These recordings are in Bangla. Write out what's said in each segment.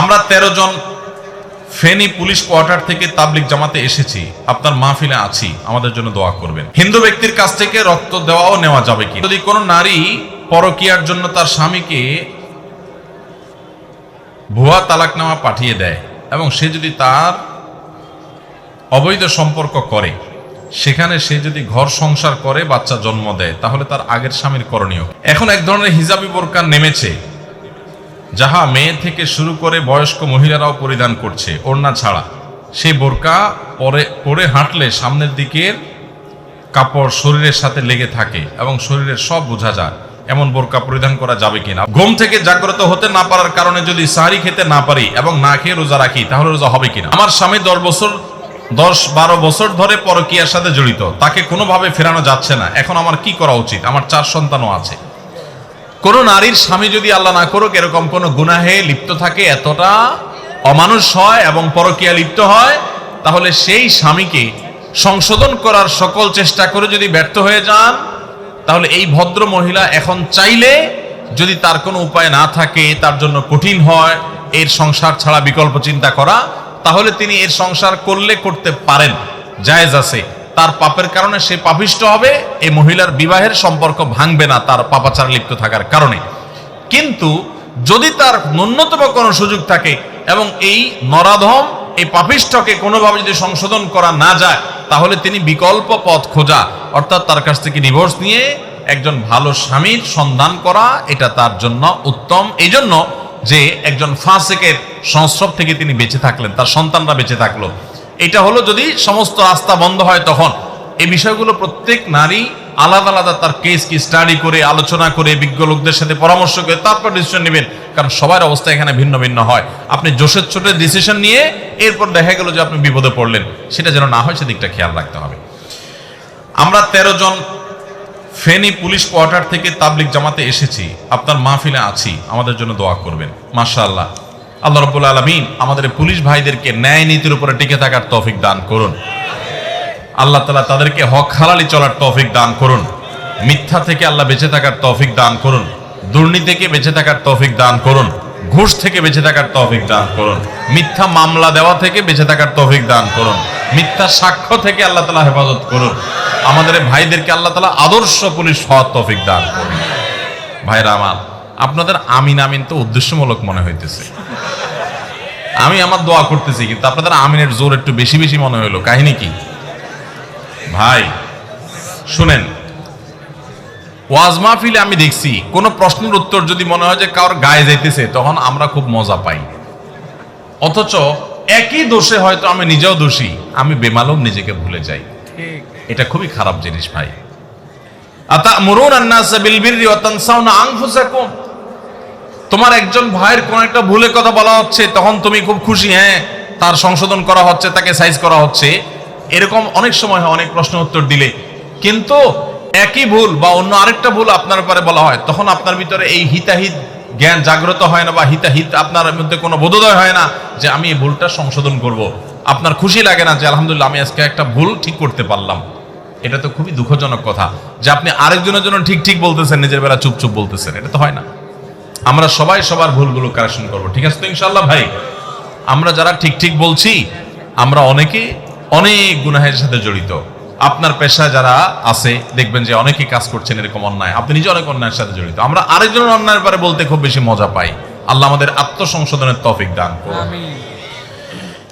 আমরা তেরো জন ফেনী পুলিশ কোয়ার্টার থেকে তাবলিক জামাতে এসেছি। আপনার মাহফিলে আছি। আমাদের জন্য দোয়া করবেন। হিন্দু ব্যক্তির কাছ থেকে রক্ত দেওয়াও নেওয়া যাবে কি? যদি কোনো নারী পরকিয়ার জন্য তার স্বামীকে ভুয়া তালাক নেওয়া পাঠিয়ে দেয় এবং সে যদি তার অবৈধ সম্পর্ক করে, সেখানে সে যদি ঘর সংসার করে, বাচ্চা জন্ম দেয়, তাহলে তার আগের স্বামীর করণীয় এখন এক ধরনের হিজাবি বোরকা নেমেছে। যাহা মেয়ে থেকে শুরু করে বয়স্ক মহিলারাও পরিধান করছে, ওড়না ছাড়া। সেই বোরকা পরে পরে হাঁটলে সামনের দিকের কাপড় শরীরের সাথে লেগে থাকে এবং শরীরের সব বোঝা যায়, এমন বোরকা পরিধান করা যাবে কিনা। ঘুম থেকে জাগ্রত হতে না পারার কারণে যদি সাহারি খেতে না পারি এবং না খেয়ে রোজা রাখি, তাহলে রোজা হবে কিনা? আমার স্বামী দশ বছর, দশ বারো বছর ধরে পরকিয়ার সাথে জড়িত। তাকে কোনোভাবে ফেরানো যাচ্ছে না। এখন আমার কি করা উচিত? আমার চার সন্তানও আছে। কোন নারীর স্বামী যদি আল্লাহ না করুক, এরকম কোন গুনাহে লিপ্ত থাকে, এতটা অমানুষ হয় এবং পরকিয়া লিপ্ত হয়, তাহলে সেই স্বামীকে সংশোধন করার সকল চেষ্টা করে যদি ব্যর্থ হয়ে যান, তাহলে এই ভদ্র মহিলা এখন চাইলে যদি তার কোনো উপায় না থাকে, তার জন্য কঠিন হয়, এর সংসার ছাড়া বিকল্প চিন্তা করা, তাহলে তিনি এর সংসার করলে করতে পারেন, জায়েজ আছে। তার পাপের কারণে সে পাপিষ্ট হবে, এই মহিলার বিবাহের সম্পর্ক ভাঙবে না, তার পাপাচার লিপ্ত থাকার কারণে। কিন্তু যদি তার ন্যূনতম কোনো সুযোগ থাকে এবং এই নরাধম, এই পাপিষ্টকে কোনোভাবে যদি সংশোধন করা না যায়, তাহলে তিনি বিকল্প পথ খোঁজা, অর্থাৎ তার কাছ থেকে ডিভোর্স নিয়ে একজন ভালো স্বামীর সন্ধান করা, এটা তার জন্য উত্তম। এই জন্য যে একজন ফাঁসেকের সংস্রব থেকে তিনি বেঁচে থাকলেন, তার সন্তানরা বেঁচে থাকল। এটা হলো যদি সমস্ত রাস্তা বন্ধ হয় তখন। এই বিষয়গুলো প্রত্যেক নারী আলাদা আলাদা তার কেস কি স্টাডি করে, আলোচনা করে, বিজ্ঞ লোকদের সাথে পরামর্শ করে, তারপর ডিসিশন নেবেন। কারণ সবার অবস্থা এখানে ভিন্ন ভিন্ন হয়। আপনি জোশের ছোটের ডিসিশন নিয়ে এরপর দেখা গেল যে আপনি বিপদে পড়লেন। সেটা যেন না হয় সেদিকটা খেয়াল রাখতে হবে। আমরা তেরো জন ফেনী পুলিশ কোয়ার্টার থেকে তাবলিক জামাতে এসেছি। আপনার মাহফিলে আছি। আমাদের জন্য দোয়া করবেন। মাশা আল্লাহ রব্বুল আলমিন আমাদের পুলিশ ভাইদেরকে ন্যায় নীতির উপরে টিকে থাকার তৌফিক দান করুন। আল্লাহ তালা তাদেরকে হক হালালি চলার তৌফিক দান করুন। মিথ্যা থেকে আল্লাহ বেঁচে থাকার তৌফিক দান করুন। দুর্নীতি থেকে বেঁচে থাকার তৌফিক দান করুন। ঘুষ থেকে বেঁচে থাকার তৌফিক দান করুন। মিথ্যা মামলা দেওয়া থেকে বেঁচে থাকার তৌফিক দান করুন। মিথ্যা সাক্ষ্য থেকে আল্লাহ তালা হেফাজত করুন। আমাদের ভাইদেরকে আল্লাহ তালা আদর্শ পুলিশ হওয়ার তৌফিক দান করুন। ভাইরা আমার আপনাদের আমিন আমিন তো উদ্দেশ্যমূলক মনে হইতেছে। আমি আমার দোয়া করতেছি কিন্তু আপনাদের আমিনের জোর একটু বেশি বেশি মনে হইল। কাহিনী কি? ভাই শুনেন। ওয়াজ মাহফিলে আমি দেখছি কোন প্রশ্নের উত্তর যদি মনে হয় যে কারোর গায়ে যাইতেছে তখন আমরা খুব মজা পাই। অথচ একই দোষে হয়তো আমি নিজেও দোষী আমি বেমালুম নিজেকে ভুলে যাই। এটা খুবই খারাপ জিনিস ভাই। আতামুরুন আন-নাস বিল বিররি ওয়া তানসাউনা আনফুসাকুম। তোমার একজন ভাইয়ের কোন একটা ভুলের কথা বলা হচ্ছে, তখন তুমি খুব খুশি হ্যাঁ তার সংশোধন করা হচ্ছে, তাকে সাইজ করা হচ্ছে। এরকম অনেক সময় হয়, অনেক প্রশ্ন উত্তর দিলে। কিন্তু একই ভুল বা অন্য আরেকটা ভুল আপনার ব্যাপারে বলা হয়, তখন আপনার ভিতরে এই হিতাহিত জ্ঞান জাগ্রত হয় না বা হিতাহিত আপনার মধ্যে কোনো বোধোদয় হয় না যে আমি এই ভুলটা সংশোধন করব। আপনার খুশি লাগে না যে, আলহামদুলিল্লাহ, আমি আজকে একটা ভুল ঠিক করতে পারলাম। এটা তো খুবই দুঃখজনক কথা যে আপনি আরেকজনের জন্য ঠিক ঠিক বলতেছেন, নিজের বেলা চুপ চুপ বলতেছেন, এটা তো হয় না। আমরা সবাই সবার ভুলগুলো কারেকশন করব। ঠিক আছে তো ইনশাল্লাহ ভাই? আমরা যারা ঠিক ঠিক বলছি আমরা অনেকে অনেক গুনাহের সাথে জড়িত। আপনার পেশায় যারা আছে দেখবেন যে অনেকে কাজ করছেন এরকম অন্যায়। আপনি নিজে অনেক অন্যায়ের সাথে জড়িত। আমরা আরেকজনের অন্যায়ের ব্যাপারে বলতে খুব বেশি মজা পাই। আল্লাহ আমাদের আত্মসংশোধনের তফিক দান করুন।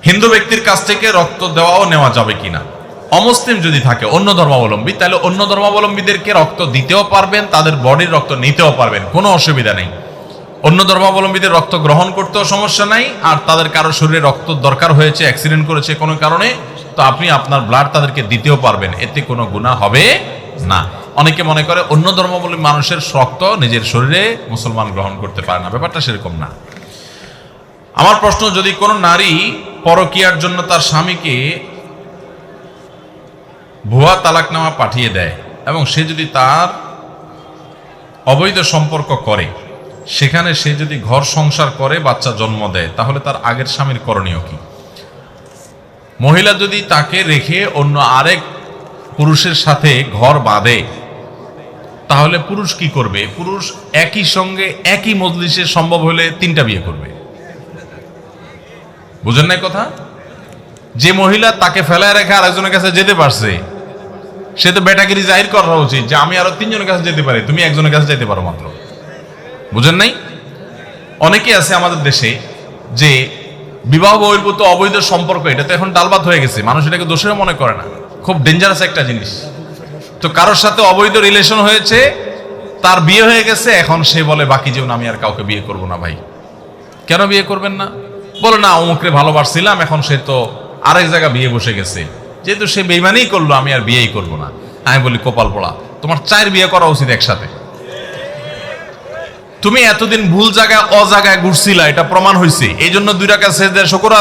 হিন্দু ব্যক্তির কাছ থেকে রক্ত দেওয়াও নেওয়া যাবে কিনা? অমুসলিম যদি থাকে অন্য ধর্মাবলম্বী তাহলে অন্য ধর্মাবলম্বীদেরকে রক্ত দিতেও পারবেন তাদের বডির রক্ত নিতেও পারবেন। কোনো অসুবিধা নেই। অন্য ধর্মাবলম্বীদের রক্ত গ্রহণ করতেও সমস্যা নাই, আর তাদের কারও শরীরে রক্ত দরকার হয়েছে অ্যাক্সিডেন্ট করেছে কোনো কারণে, তো আপনি আপনার ব্লাড তাদেরকে দিতেও পারবেন, এতে কোনো গুণা হবে না। অনেকে মনে করে অন্য ধর্মাবলম্বী মানুষের রক্ত নিজের শরীরে মুসলমান গ্রহণ করতে পারে না, ব্যাপারটা সেরকম না। আমার প্রশ্ন, যদি কোনো নারী পরকিয়ার জন্য তার স্বামীকে ভুয়া তালাকনামা পাঠিয়ে দেয়, এবং সে যদি তার অবৈধ সম্পর্ক করে সেখানে সে যদি ঘর সংসার করে, বাচ্চা জন্ম দেয়, তাহলে তার আগের স্বামীর করণীয় কি? মহিলা যদি তাকে রেখে অন্য আরেক পুরুষের সাথে ঘর বাঁধে, তাহলে পুরুষ কি করবে? পুরুষ একই সঙ্গে একই মজলিসে সম্ভব হলে তিনটা বিয়ে করবে। বুঝেন নাই কথা? যে মহিলা তাকে ফেলায় রেখে আরেকজনের কাছে যেতে পারছে, সে তো বেটাগিরি জাহির করা উচিত যে আমি আরও তিনজনের কাছে যেতে পারি, তুমি একজনের কাছে যেতে পারো মাত্র। বুঝেন নাই? অনেকে আছে আমাদের দেশে যে বিবাহ বহির্ভূত অবৈধ সম্পর্ক, এটা তো এখন ডালবাত হয়ে গেছে। মানুষ এটাকে দোষের মনে করে না। খুব ডেঞ্জারাস একটা জিনিস। তো কারোর সাথে অবৈধ রিলেশন হয়েছে, তার বিয়ে হয়ে গেছে, এখন সে বলে, বাকি জীবন আমি আর কাউকে বিয়ে করব না ভাই। কেন বিয়ে করবেন না? বলে, না, অমুকরে ভালোবাসছিলাম, এখন সে তো আরেক জায়গা বিয়ে বসে গেছে। যেহেতু সে বেইমানেই করল, আমি আর বিয়েই করব না। আমি বলি, কপাল পড়া, তোমার চায়ের বিয়ে করা উচিত একসাথে। তুমি এতদিন ভুল জায়গায়, অজায়গায় ঘুরছিলা, এটা প্রমাণ হয়েছে এই জন্য দুই টাকা সেজদের শকর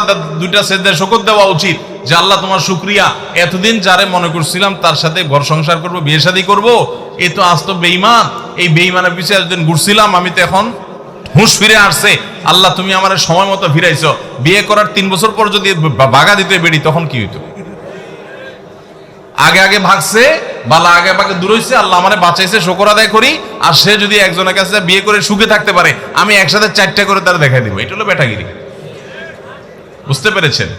দুইটা সেজদের শকর দেওয়া উচিত যে আল্লাহ তোমার শুক্রিয়া। এতদিন যারে মনে করছিলাম তার সাথে ঘর সংসার করব, বিয়ে শাদী করব, এ তো আজ বেইমান এই বেইমানের পিছিয়ে এতদিন ঘুরছিলাম, আমি তো এখন হুঁশ ফিরে আসছে। আল্লাহ, তুমি আমার সময় মতো ফিরাইছো। বিয়ে করার তিন বছর পর যদি বাগা দিতে বেরি তখন কি হইতো? আগে আগে ভাগছে বালা আগে ভাগে দূর হইছে, আল্লাহ আমারে বাঁচাইছে, শকর আদায় করি, আর সে যদি একজনের কাছে বিয়ে করে সুখে থাকতে পারে, আমি একসাথে চারটা করে তার দেখাই দিব। এটা হলো বেটাগিরি বুঝতে পেরেছেন?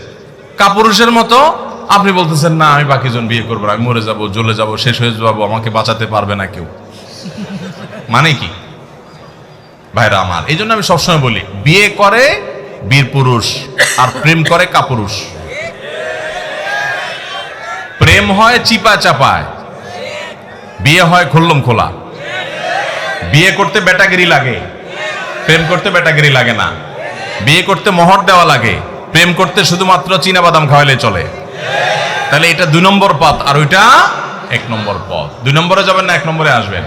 কাপুরুষের মতো আপনি বলতেছেন, না, আমি বাকি জন বিয়ে করব আমি মরে যাব, জ্বলে যাব, শেষ হয়ে যাব, আমাকে বাঁচাতে পারবে না কেউ। মানে কি? ভাইরা আমার, এই জন্য আমি সবসময় বলি, বিয়ে করে বীর পুরুষ, আর প্রেম করে কাপুরুষ। প্রেম হয় চিপা চাপায় বিয়ে হয় খুল্লম খোলা। বিয়ে করতে বেটাগিরি লাগে। প্রেম করতে বেটাগিরি লাগে না। বিয়ে করতে মোহর দেওয়া লাগে। প্রেম করতে শুধুমাত্র চীনা বাদাম খাওয়াইলে চলে। তাহলে এটা দুই নম্বর পথ, আর ওইটা এক নম্বর পথ। দুই নম্বরে যাবেন না, এক নম্বরে আসবেন।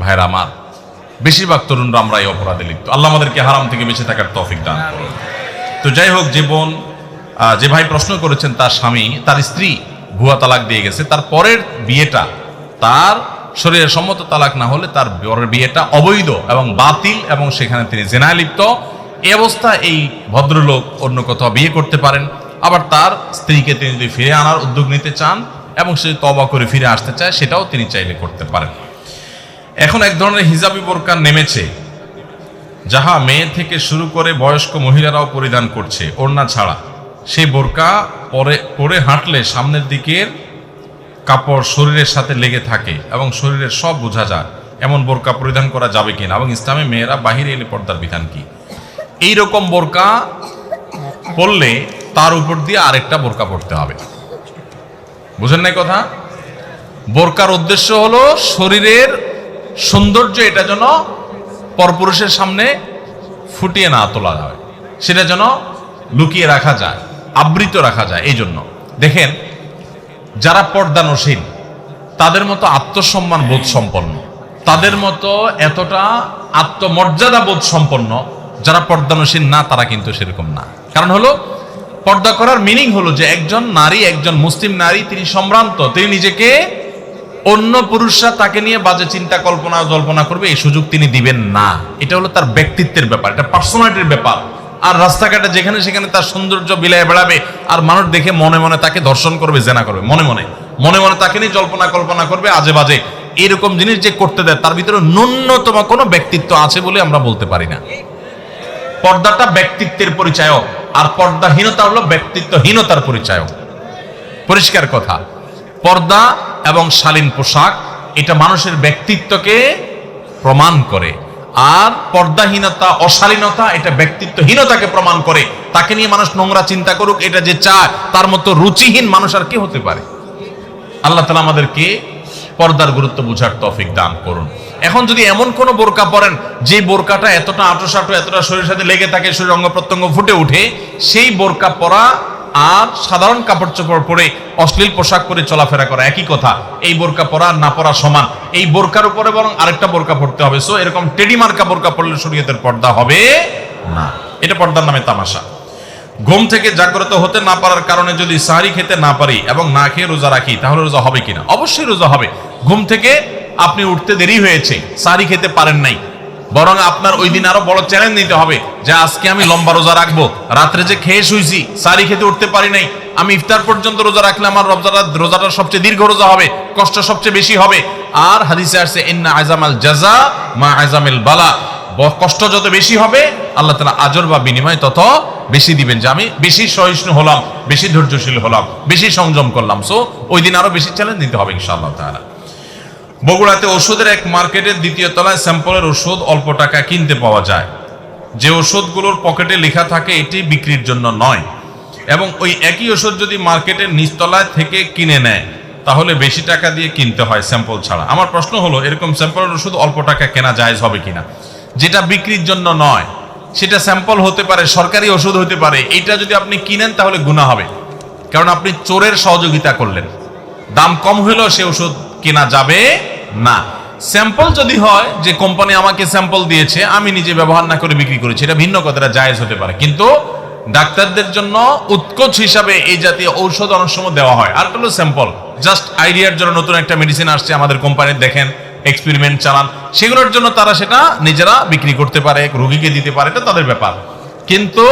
ভাইরা আমার, বেশিরভাগ তরুণরা আমরা এই অপরাধে লিপ্ত। আল্লাহ আমাদেরকে হারাম থেকে বেঁচে থাকার তৌফিক দান করুন। তো যাই হোক, জীবন যে ভাই প্রশ্ন করেছেন, তার স্বামী, তার স্ত্রী ভুয়া তালাক দিয়ে গেছে। তার পরের বিয়েটা, তার শরীরের সম্মত তালাক না হলে তার পরের বিয়েটা অবৈধ এবং বাতিল এবং সেখানে তিনি জেনায় লিপ্ত। এই অবস্থা এই ভদ্রলোক অন্য কোথাও বিয়ে করতে পারেন। আবার তার স্ত্রীকে তিনি যদি ফিরে আনার উদ্যোগ নিতে চান এবং সে তবা করে ফিরে আসতে চায়, সেটাও তিনি চাইলে করতে পারেন। এখন এক ধরনের হিজাবি বোরকা নেমেছে, যাহা মেয়ে থেকে শুরু করে বয়স্ক মহিলারাও পরিধান করছে, ওড়না ছাড়া। সেই বোরকা পরে পরে হাঁটলে সামনের দিকের কাপড় শরীরের সাথে লেগে থাকে এবং শরীরের সব বোঝা যায়, এমন বোরকা পরিধান করা যাবে কিনা? এবং ইসলামে মেয়েরা বাহিরে এলে পর্দার বিধান কি? এই রকম বোরকা পরলে তার উপর দিয়ে আরেকটা বোরকা পড়তে হবে। বুঝেন নাই কথা? বোরকার উদ্দেশ্য হলো শরীরের সৌন্দর্য এটা যেন পরপুরুষের সামনে ফুটিয়ে না তোলা হয় সেটা যেন লুকিয়ে রাখা যায়। আবৃত রাখা যায় এই জন্য দেখেন, যারা পর্দানসীন, তাদের মতো আত্মসম্মান বোধ সম্পন্ন। তাদের মতো এতটা আত্মমর্যাদা বোধ সম্পন্ন, যারা পর্দানসীন না, তারা কিন্তু সেরকম না। কারণ হলো, পর্দা করার মিনিং হলো যে একজন নারী, একজন মুসলিম নারী, তিনি সম্ভ্রান্ত, তিনি নিজেকে অন্য পুরুষরা তাকে নিয়ে বাজে চিন্তা, কল্পনা, জল্পনা করবে, এই সুযোগ তিনি দিবেন না। এটা হলো তার ব্যক্তিত্বের ব্যাপার, এটা পার্সোনালিটির ব্যাপার। আর রাস্তাঘাটে যেখানে সেখানে তার সৌন্দর্য বিলায় বেড়াবে, আর মানুষ দেখে মনে মনে তাকে ধর্ষণ করবে, জেনা করবে, মনে মনে। মনে মনে তাকে নিয়ে জল্পনা কল্পনা করবে, আজে বাজে। এরকম জিনিস যে করতে দেয়, তার ভিতরে ন্যূনতম কোনো ব্যক্তিত্ব আছে বলে আমরা বলতে পারি না। পর্দাটা ব্যক্তিত্বের পরিচায়ক, আর পর্দাহীনতা হলো ব্যক্তিত্বহীনতার পরিচায়ক। পরিষ্কার কথা। পর্দা এবং শালীন পোশাক, এটা মানুষের ব্যক্তিত্বকে প্রমাণ করে। আর পর্দাহীনতা, অশালীনতা, এটা ব্যক্তিত্বহীনতাকে প্রমাণ করে। তাকে নিয়ে মানুষ নোংরা চিন্তা করুক, এটা যে চায় তার মতো রুচিহীন মানুষ আর কি হতে পারে? আল্লাহ তালা আমাদেরকে পর্দার গুরুত্ব বুঝার তৌফিক দান করুন। এখন যদি এমন কোন বোরকা পরেন, যে বোরকাটা এতটা আটোসাটো, এতটা শরীরের সাথে লেগে থাকে, শরীর অঙ্গ প্রত্যঙ্গ ফুটে উঠে সেই বোরকা পরা আর সাধারণ কাপড় চোপড় পরে অশ্লীল পোশাক পরে চলাফেরা করা, একই কথা। এই বোরকা পরা না পরা সমান। এই বোরকার উপরে বরং আরেকটা বোরকা পড়তে হবে। সো এরকম টেডি মার্কা বোরকা পড়লে শরীয়তের পর্দা হবে না। এটা পর্দার নামে তামাশা। ঘুম থেকে জাগ্রত হতে না পারার কারণে যদি সাহারি খেতে না পারি এবং না খেয়ে রোজা রাখি, তাহলে রোজা হবে কিনা? অবশ্যই রোজা হবে। ঘুম থেকে আপনি উঠতে দেরি হয়েছে। সাহারি খেতে পারেন নাই। বরং আপনার ওই দিন আরও বড় চ্যালেঞ্জ নিতে হবে যে আজকে আমি লম্বা রোজা রাখব। রাত্রে যে খেয়ে শুইছি, সারি খেতে উঠতে পারি নাই, আমি ইফতার পর্যন্ত রোজা রাখলে আমার রোজাটা রোজাটা সবচেয়ে দীর্ঘ রোজা হবে, কষ্ট সবচেয়ে বেশি হবে। আর হাদিসে আসছে, ইন্না আজামাল জাজা মা আজামিল বালা। কষ্ট যত বেশি হবে, আল্লাহ তালা আজর বা বিনিময় তত বেশি দিবেন যে আমি বেশি সহিষ্ণু হলাম, বেশি ধৈর্যশীল হলাম, বেশি সংযম করলাম। সো ওই দিন আরও বেশি চ্যালেঞ্জ নিতে হবে ইনশাআল্লাহ তাআলা। বগুড়াতে ওষুধের এক মার্কেটের দ্বিতীয় তলায় স্যাম্পলের ওষুধ অল্প টাকা কিনতে পাওয়া যায়। যে ওষুধগুলোর পকেটে লেখা থাকে, এটি বিক্রির জন্য নয়। এবং ওই একই ওষুধ যদি মার্কেটের নিচতলায় থেকে কিনে নেয়, তাহলে বেশি টাকা দিয়ে কিনতে হয় স্যাম্পল ছাড়া। আমার প্রশ্ন হলো, এরকম স্যাম্পলের ওষুধ অল্প টাকা কেনা জায়েজ হবে কিনা? যেটা বিক্রির জন্য নয়, সেটা স্যাম্পল হতে পারে, সরকারি ওষুধ হতে পারে এটা যদি আপনি কিনেন তাহলে গুণা হবে। কারণ আপনি চোরের সহযোগিতা করলেন। দাম কম হলেও সে ওষুধ কেনা যাবে না। স্যাম্পল যদি হয় যে কোম্পানি আমাকে স্যাম্পল দিয়েছে, আমি নিজে ব্যবহার না করে বিক্রি করেছি, এটা ভিন্ন কথা, এটা জায়েজ হতে পারে। কিন্তু ডাক্তারদের জন্য উৎকোচ হিসাবে এই জাতীয় ঔষধ অনেক সময় দেওয়া হয়। আর হলো স্যাম্পল জাস্ট আইডিয়ার জন্য নতুন একটা মেডিসিন আসছে, আমাদের কোম্পানির দেখেন এক্সপেরিমেন্ট চালান। সেগুলোর জন্য তারা সেটা নিজেরা বিক্রি করতে পারে, রোগীকে দিতে পারে, এটা তাদের ব্যাপার। কিন্তু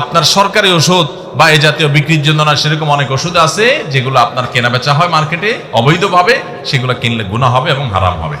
আপনার সরকারি ওষুধ বা এ জাতীয় বিক্রির জন্য না সেরকম অনেক ওষুধ আছে যেগুলো আপনার কেনা বেচা হয় মার্কেটে, অবৈধভাবে, সেগুলো কিনলে গুণা হবে এবং হারাম হবে।